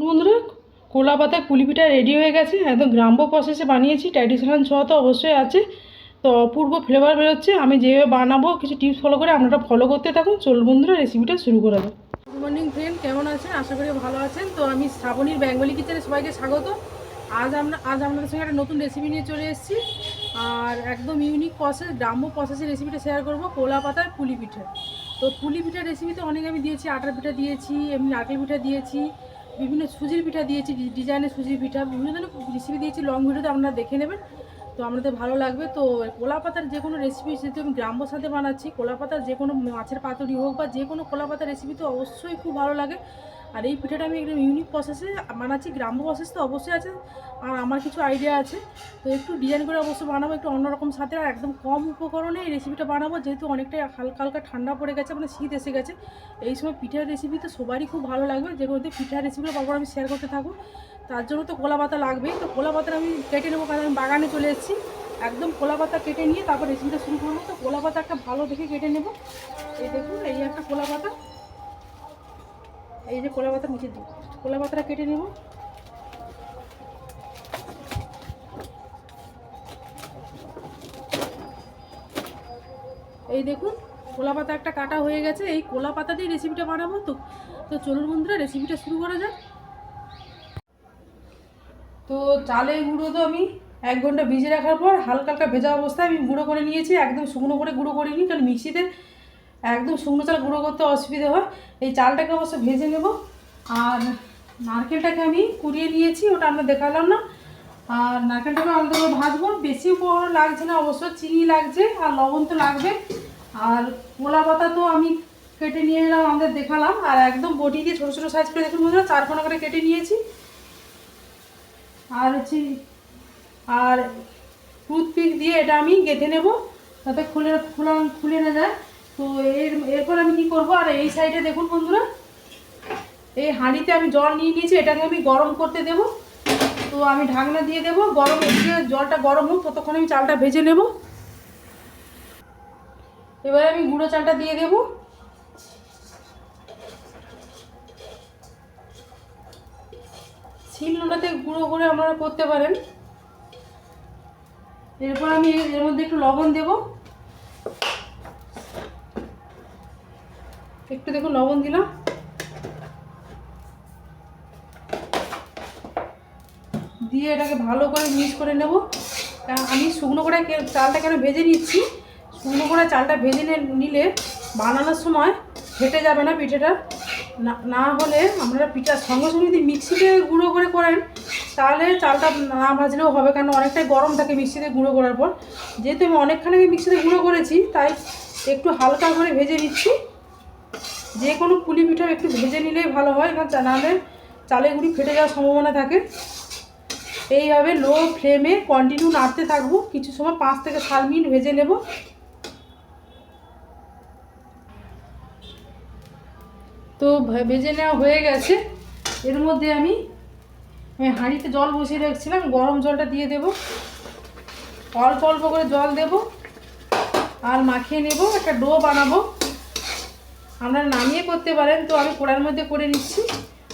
দেখুন বন্ধুরা, কোলা পাতায় পুলি পিঠা রেডি হয়ে গেছে। একদম গ্রাম্য প্রসেসে বানিয়েছি ট্র্যাডিশনাল ছোঁয়া তো অবশ্যই আছে। তো অপূর্ব ফ্লেভার বেরোচ্ছে, আমি যেভাবে বানাবো, কিছু টিপস ফলো করে আপনারা ফলো করতে থাকুন। চলুন বন্ধুরা রেসিপিটা শুরু করা যাক। গুড মর্নিং ফ্রেন্ড কেমন আছেন? আশা করি ভালো আছেন। তো আমি শ্রাবণীর বেঙ্গলি কিচেনে সবাইকে স্বাগত। আজ আমরা, আজ আপনাদের সঙ্গে একটা নতুন রেসিপি নিয়ে চলে এসেছি। আর একদম ইউনিক প্রসেস গ্রাম্য প্রসেসের রেসিপিটা শেয়ার করব, কোলা পাতায় পুলি পিঠা। তো পুলি পিঠার রেসিপিতে অনেক আমি দিয়েছি, আটার পিঠা দিয়েছি, এমনি নারকেল পিঠা দিয়েছি বিভিন্ন সুজির পিঠা দিয়েছি ডিজাইনের সুজির পিঠা, বিভিন্ন ধরনের রেসিপি দিয়েছি লং ভিডিওতে আপনারা দেখে নেবেন। তো আমাদের ভালো লাগবে। তো কোলা পাতার যে কোনো রেসিপি যেহেতু আমি গ্রাম্য সাথে বানাচ্ছি কোলা পাতার যে কোনো মাছের পাতুরি হোক বা যে কোনো কোলা পাতার রেসিপি তো অবশ্যই খুব ভালো লাগে। আর এই পিঠাটা আমি একদম ইউনিক প্রসেসে বানাচ্ছি, গ্রাম্য প্রসেস তো অবশ্যই আছে। আর আমার কিছু আইডিয়া আছে। তো একটু ডিজাইন করে অবশ্যই বানাবো, একটু অন্যরকম সাথে আর একদম কম উপকরণে এই রেসিপিটা বানাবো, যেহেতু অনেকটাই হালকা হালকা ঠান্ডা পড়ে গেছে মানে শীত এসে গেছে। এই সময় পিঠার রেসিপি তো সবারই খুব ভালো লাগবে। যে যেগুলোতে পিঠার রেসিপিটা পরপর আমি শেয়ার করতে থাকব তার জন্য তো কোলা পাতা লাগবেই। তো কোলা পাতা আমি কেটে নেব, কারণ আমি বাগানে চলে এসেছি। একদম কোলা পাতা কেটে নিয়ে তারপর রেসিপিটা শুরু করব। তো কোলা পাতা একটা ভালো দেখে কেটে নেব। এই দেখুন, এই একটা কোলা পাতা। এই যে কোলা পাতা নিচে দিই। কোলা পাতাটা কেটে নেব। এই দেখুন, কোলা পাতা একটা কাটা হয়ে গেছে। এই কোলা পাতা দিয়ে রেসিপিটা বানাবো তো। তো চলুন বন্ধুরা, রেসিপিটা শুরু করা যাক। তো চালের গুঁড়ো তো আমি এক ঘণ্টা ভিজে রাখার পর হালকা হালকা ভেজা অবস্থায় আমি গুঁড়ো করে নিয়েছি, একদম শুকনো করে গুঁড়ো করিনি, কারণ মিক্সিতে একদম শুকনো চাল গুঁড়ো করতে অসুবিধে হয়। এই চালটাকে অবশ্য ভেজে নেব। আর নারকেলটাকে আমি কুড়িয়ে নিয়েছি, ওটা আমরা দেখালাম না। আর নারকেলটাকে আলাদা করে ভাজবো। বেশি উপকরণ লাগছে না, অবশ্য চিনি লাগছে, আর লবণ তো লাগবে। আর কোলা পাতা তো আমি কেটে নিয়ে এলাম, আমাদের দেখালাম। আর একদম বটি দিয়ে ছোটো ছোটো সাইজ করে দেখুন বন্ধুরা চার কোনা করে কেটে নিয়েছি। আর হচ্ছে আর টুথপিক দিয়ে এটা আমি গেঁথে নেব, যাতে খুলে, খোলা, খুলে না যায়। তো এর, এরপর আমি কি করব? আর এই সাইডে দেখুন বন্ধুরা, এই হাঁড়িতে আমি জল নিয়ে নিয়েছি, এটাকে আমি গরম করতে দেব। তো আমি ঢাকনা দিয়ে দেব, গরম জলটা গরম হোক, ততক্ষণ আমি চালটা ভেজে নেব। এবারে আমি গুঁড়ো চালটা দিয়ে দেব। শিলনোড়াতে গুঁড়ো করে আপনারা করতে পারেন। এরপর আমি এর- মধ্যে একটু লবণ দেব। একটু দেখুন লবণ দিলাম। দিয়ে এটাকে ভালো করে মিক্স করে নেব। আমি শুকনো করে চালটা কেন ভেজে নিচ্ছি? শুকনো করে চালটা ভেজে নিলে বানানোর সময় ফেটে যাবে না পিঠেটা। না না হলে আপনারা পিঠার সঙ্গে সঙ্গে যদি মিক্সিতে গুঁড়ো করে করেন তাহলে চালটা না ভাজলেও হবে, কারণ অনেকটাই গরম থাকে মিক্সিতে গুঁড়ো করার পর। যেহেতু আমি অনেকখানি মিক্সিতে গুঁড়ো করেছি, তাই একটু হালকা করে ভেজে নিচ্ছি। যে কোনো পুলি পিঠা একটু ভেজে নিলেই ভালো হয় কারণ নাহলে চালের গুঁড়ি ফেটে যাওয়ার সম্ভাবনা থাকে। এইভাবে লো ফ্লেমে কন্টিনিউ নাড়তে থাকব। কিছু সময় পাঁচ থেকে সাত মিনিট ভেজে নেব। তো ভেজে নেওয়া হয়ে গেছে। এর মধ্যে আমি আমি হাঁড়িতে জল বসিয়ে রাখছিলাম, গরম জলটা দিয়ে দেব। অল্প অল্প করে জল দেব আর মাখিয়ে নেব, একটা ডো বানাবো। আপনারা নামিয়ে করতে পারেন, তো আমি কোড়ার মধ্যে করে নিচ্ছি।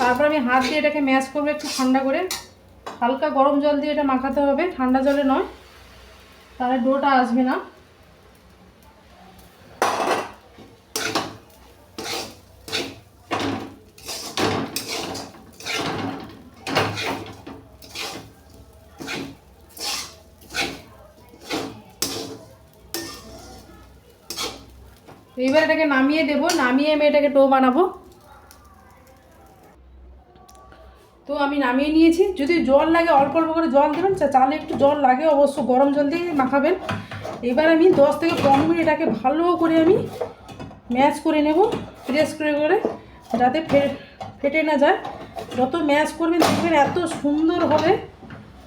তারপর আমি হাত দিয়ে এটাকে ম্যাশ করব একটু ঠান্ডা করে। হালকা গরম জল দিয়ে এটা মাখাতে হবে, ঠান্ডা জলে নয়। তাহলে ডোটা আসবে না। এবার এটাকে নামিয়ে দেবো, নামিয়ে আমি এটাকে টো বানাবো। তো আমি নামিয়ে নিয়েছি। যদি জল লাগে, অল্প অল্প করে জল দেবেন চালে একটু জল লাগে, অবশ্য গরম জল দিয়ে মাখাবেন। এবার আমি দশ থেকে পনেরো মিনিট এটাকে ভালো করে আমি ম্যাশ করে নেব প্রেস করে করে, যাতে ফেটে না যায়। যত ম্যাশ করবেন, দেখবেন এত সুন্দর হবে।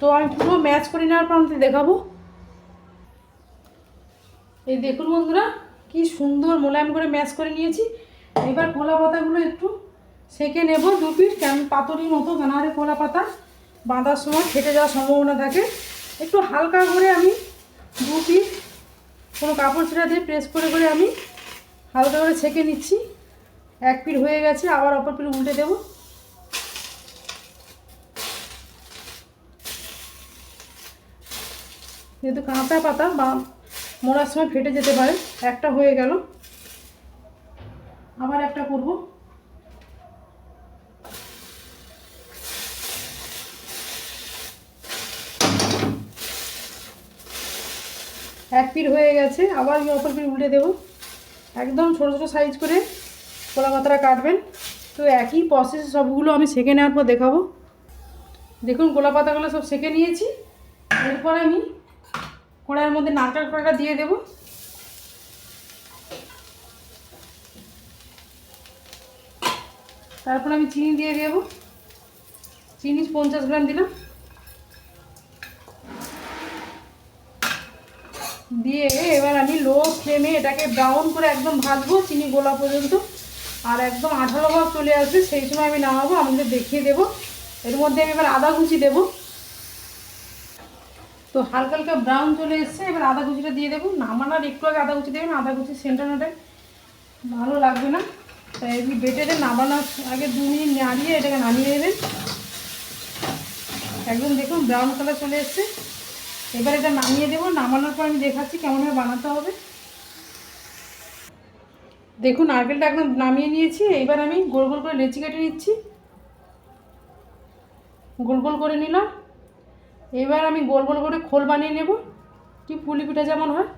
তো আমি পুরো ম্যাচ করে নেওয়ার পর আপনাদের দেখাবো। এই দেখুন বন্ধুরা কি সুন্দর মোলায়েম করে ম্যাশ করে নিয়েছি। এবার কলা পাতাগুলো একটু সেঁকে নেব। দু পিঠ কেমন পাতরি মতো বানারে কলা পাতা বাঁধার সময় ফেটে যাওয়ার সম্ভাবনা থাকে। একটু হালকা করে আমি দু পিঠ কোনো কাপড় ছেঁড়া দিয়ে প্রেস করে করে আমি হালকা করে ছেঁকে নিচ্ছি। এক পিঠ হয়ে গেছে, আবার অপর পিঠ উল্টে দেবো। যেহেতু কাঁচা পাতা, বা মোড়ার সময় ফেটে যেতে পারে। একটা হয়ে গেল। আবার একটা করব। এক পিঠ হয়ে গেছে। আবার এই অপর পিঠ উল্টে দেবো। একদম ছোটো ছোটো সাইজ করে কলা পাতাটা কাটবেন। তো একই প্রসেস সবগুলো আমি সেঁকে নেওয়ার পর দেখাবো। দেখুন গোলা পাতাগুলো সব সেঁকে নিয়েছি। এরপর আমি কড়াইয়ের মধ্যে নারকেল কড়াটা দিয়ে দেবো। তারপর আমি চিনি দিয়ে দেবো। চিনি পঞ্চাশ গ্রাম দিলাম। দিয়ে এবার আমি লো ফ্লেমে এটাকে ব্রাউন করে একদম ভাজবো চিনি গোলা পর্যন্ত। আর একদম আঠালো ভাব চলে আসবে, সেই সময় আমি নামাবো আমাদের দেখিয়ে দেবো। এর মধ্যে আমি এবার আদা কুচি দেবো। তো হালকা হালকা ব্রাউন চলে এসছে, এবার আদা কুচিটা দিয়ে দেবো। নামানোর একটু আগে আদা কুচি দেবেন আদা কুচি সেন্টানোটা ভালো লাগবে না। তাই এই বেটেতে নামানোর আগে দু মিনিট নাড়িয়ে এটাকে নামিয়ে দেবেন একদম দেখুন ব্রাউন কালার চলে এসছে। এবার এটা নামিয়ে দেবো, নামানোর পর আমি দেখাচ্ছি কেমনভাবে বানাতে হবে। দেখুন নারকেলটা একদম নামিয়ে নিয়েছি, এবার আমি গোল গোল করে লেচি কেটে নিচ্ছি। গোল গোল করে নিলাম। এবার আমি গোল গোল করে খোল বানিয়ে নেব। কি পুলি পিঠা যেমন হয়।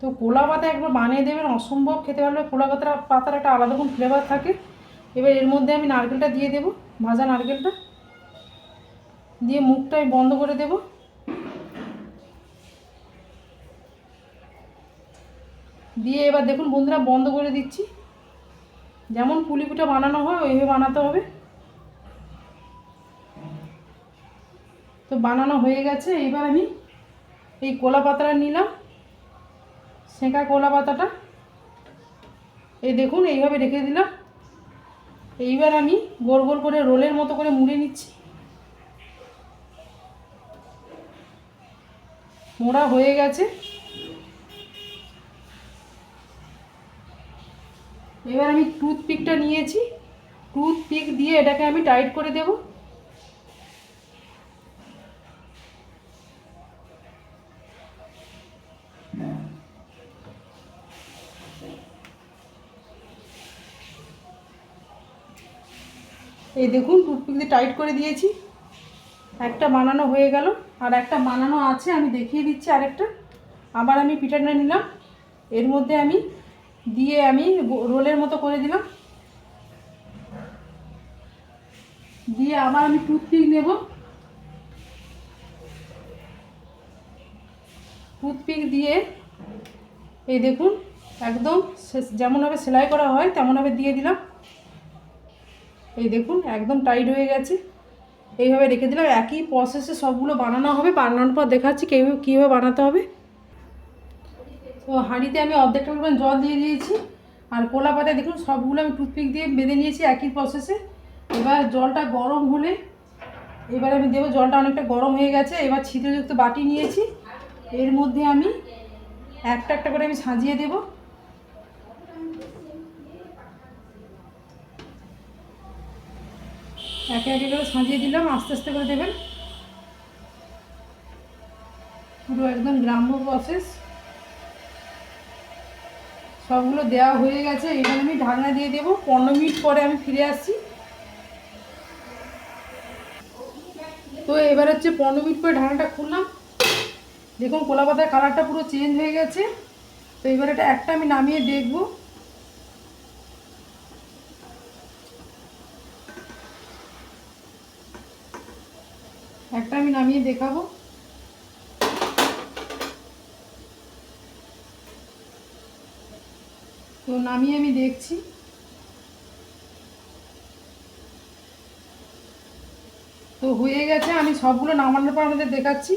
তো কোলা পাতা একবার বানিয়ে দেবেন, অসম্ভব খেতে পারলে কোলা পাতা পাতার একটা আলাদা রকম ফ্লেভার থাকে। এবার এর মধ্যে আমি নারকেলটা দিয়ে দেবো, ভাজা নারকেলটা। দিয়ে মুখটা আমি বন্ধ করে দেব। দিয়ে এবার দেখুন বন্ধুরা, বন্ধ করে দিচ্ছি। যেমন পুলি পিঠা বানানো হয়, ওইভাবে বানাতে হবে। তো বানানো হয়ে গেছে। এবার আমি এই কলা পাতাটা নিলাম। সেঁকা কলা পাতাটা। এই দেখুন, এইভাবে রেখে দিলাম। এইবার আমি গোল গোল করে রোলের মতো করে মুড়ে নিচ্ছি। মোড়া হয়ে গেছে। এবার আমি টুথপিকটা নিয়েছি। টুথপিক দিয়ে এটাকে আমি টাইট করে দেব। এই দেখুন টুথপিক দিয়ে টাইট করে দিয়েছি। একটা বানানো হয়ে গেল, আর একটা বানানো আছে, আমি দেখিয়ে দিচ্ছি আরেকটা। আবার আমি পিঠাটা নিলাম। এর মধ্যে আমি দিয়ে আমি রোলের মতো করে দিলাম। দিয়ে আবার আমি টুথপিক নেব। টুথপিক দিয়ে, এই দেখুন, একদম যেমনভাবে সেলাই করা হয় তেমনভাবে দিয়ে দিলাম। এই দেখুন, একদম টাইট হয়ে গেছে। এইভাবে রেখে দিলাম। একই প্রসেসে সবগুলো বানানো হবে। বানানোর পর দেখাচ্ছি কীভাবে কীভাবে বানাতে হবে। তো হাঁড়িতে আমি অর্ধেকটা পরিমাণ জল দিয়ে দিয়েছি। আর কোলা পাতায় দেখুন, সবগুলো আমি টুথপিক দিয়ে বেঁধে নিয়েছি একই প্রসেসে এবার জলটা গরম হলে এবার আমি দেবো, জলটা অনেকটা গরম হয়ে গেছে। এবার ছিদ্রযুক্ত বাটি নিয়েছি। এর মধ্যে আমি একটা একটা করে আমি সাজিয়ে দেবো। একে একে করে সাজিয়ে দিলাম, আস্তে আস্তে করে দেবেন। পুরো একদম গ্রাম্য প্রসেস সবগুলো দেওয়া হয়ে গেছে, এবার আমি ঢাকনা দিয়ে দেবো। পনেরো মিনিট পরে আমি ফিরে আসছি। তো এবার হচ্ছে পনেরো মিনিট পরে ঢাকনাটা খুললাম। দেখুন কলা পাতার কালারটা পুরো চেঞ্জ হয়ে গেছে। তো এবার এটা একটা আমি নামিয়ে দেখব একটা আমি নামিয়ে দেখাবো। তো নামিয়ে আমি দেখছি। তো হয়ে গেছে আমি সবগুলো নামানোর পর আমাদের দেখাচ্ছি।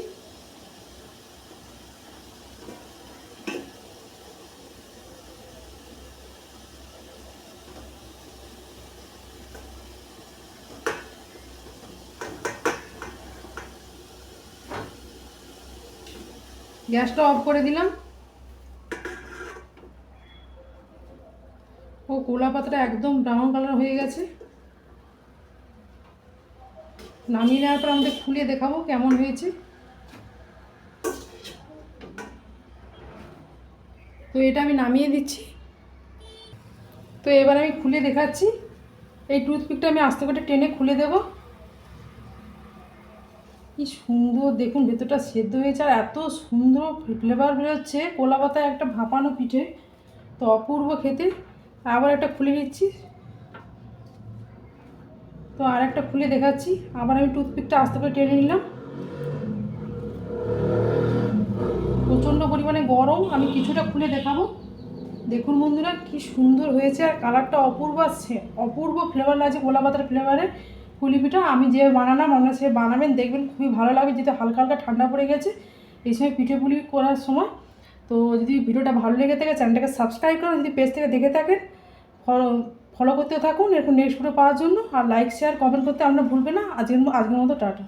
গ্যাসটা অফ করে দিলাম। ও, কোলা পাতাটা একদম ব্রাউন কালার হয়ে গেছে। নামিয়ে নেওয়ার পর আমাদের খুলে দেখাবো কেমন হয়েছে। তো এটা আমি নামিয়ে দিচ্ছি। তো এবার আমি খুলে দেখাচ্ছি। এই টুথপিকটা আমি আস্তে করে টেনে খুলে দেবো। কি সুন্দর, দেখুন ভেতরটা সেদ্ধ হয়েছে আর এত সুন্দর ফ্লেভার বেরোচ্ছে। কোলা পাতায় একটা ভাপানো পিঠে, তো অপূর্ব খেতে। আবার একটা খুলে নিচ্ছি। তো আর একটা খুলে দেখাচ্ছি। আবার আমি টুথপিকটা আস্তে করে টেনে নিলাম। প্রচণ্ড পরিমাণে গরম, আমি কিছুটা খুলে দেখাবো। দেখুন বন্ধুরা, কি সুন্দর হয়েছে আর কালারটা অপূর্ব আসছে। অপূর্ব ফ্লেভার লাগছে গোলা পাতার ফ্লেভারে কুলিপিঠা আমি যে বানালাম, আপনারা সে বানাবেন, দেখবেন খুবই ভালো লাগবে। যেহেতু হালকা হালকা ঠান্ডা পড়ে গেছে, এই সময় পিঠে পুলি করার সময়। তো যদি ভিডিওটা ভালো লেগে থাকে, চ্যানেলটাকে সাবস্ক্রাইব করুন যদি পেজ থেকে দেখে থাকেন, ফলো ফলো করতে থাকুন। এরকম নেক্সট ভিডিও পাওয়ার জন্য। আর লাইক শেয়ার কমেন্ট করতে আপনারা ভুলবেন না। আজকের আজকের মতো, টাটা।